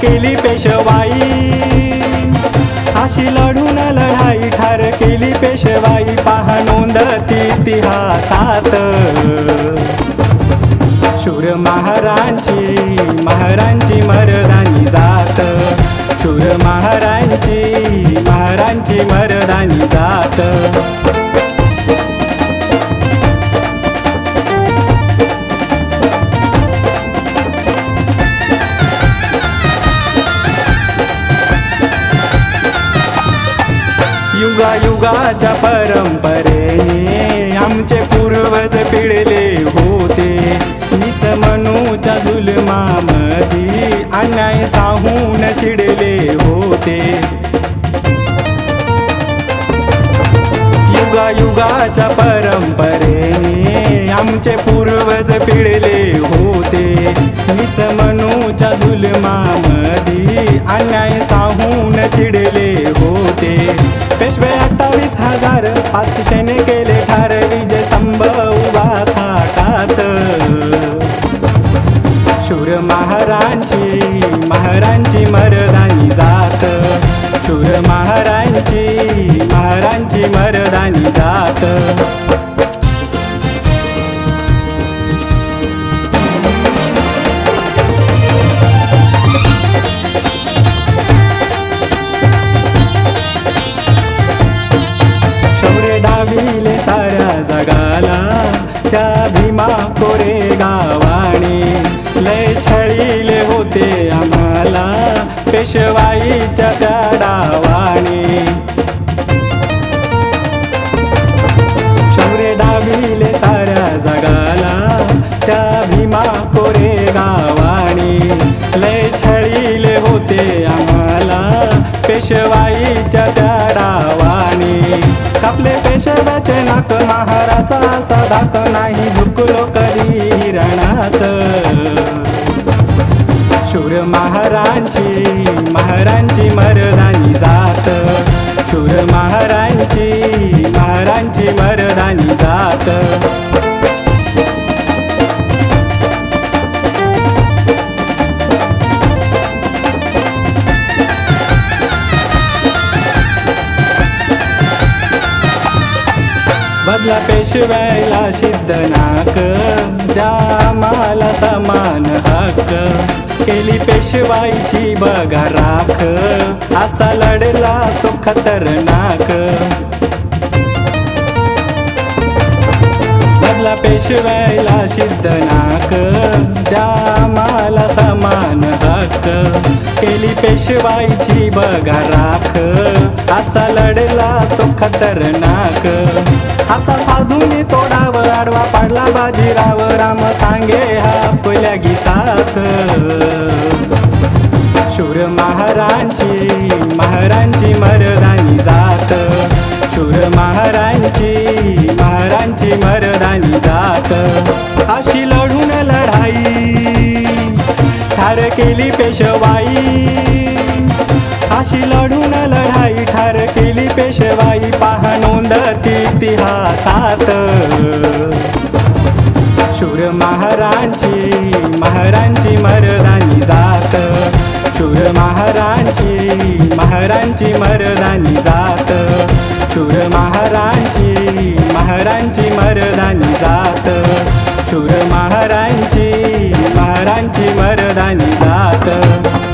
केली पेशवाई. अशी लढून लढाई ठार केली पेशवाई. पहा नोंदती इतिहासात. शूर महारांची महारांची मरदानी जात. शूर महारांची महारांची मरदानी जात. युगायुगाच्या परंपरेने आमचे पूर्वज पिळले होते. नीच मनूच्या जुलमामधी अन्याय साहून चिडले होते. युगायुगाच्या परंपरेने आमचे पूर्वज पिळले होते. नीच मनूच्या जुलमामधी अन्याय साहून चिडले होते. अठ्ठावीस हजार पाचशेने केले ठार. विजय स्तंभ उभा थाटात. शूर महारांची महारांची मरदानी जात. शूर महारांची महारांची मरदानी जात. साऱ्या जगाला. त्या भीमा कोरे गावाने. लय छळीले होते आम्हाला पेशवाईच्या त्या डावाने. शौर्य दाविले साऱ्या जगाला. त्या भीमा कोरे गावाने. लय छळीले होते आम्हाला पेशवाईच्या त्या डावाने. कापले पेशवा नाक महाराजा असा नाही झुकलो कधी हिरणात शूर महारांची महारांची मरदानी जा बदला पेशव्याला सिद्ध नाक. द्या मला समान हक्क. केली पेशवाईची बघा राख. असा लढला तो खतरनाक. बदला पेशव्याला सिद्ध नाक. द्या मला समान हक्क. केली पेशवाईची बघा राख. असा लढला तो खतरनाक. असा साधूने तोडाव आडवा पाडला बाजीराव. राम सांगे हा आपल्या गीतात. शूर महारांची महारांची मरदानी जात. शूर महारांची महारांची मरदानी जात. अशी ठार केली पेशवाई. अशी लढून लढाई ठार केली पेशवाई. पहा नोंदती इतिहासात. शूर महारांची महारांची मरदानी जात. शूर महारांची महारांची मरदानी जात. शूर महारांची महारांची मरदानी जात. देवाची मरदानी जात.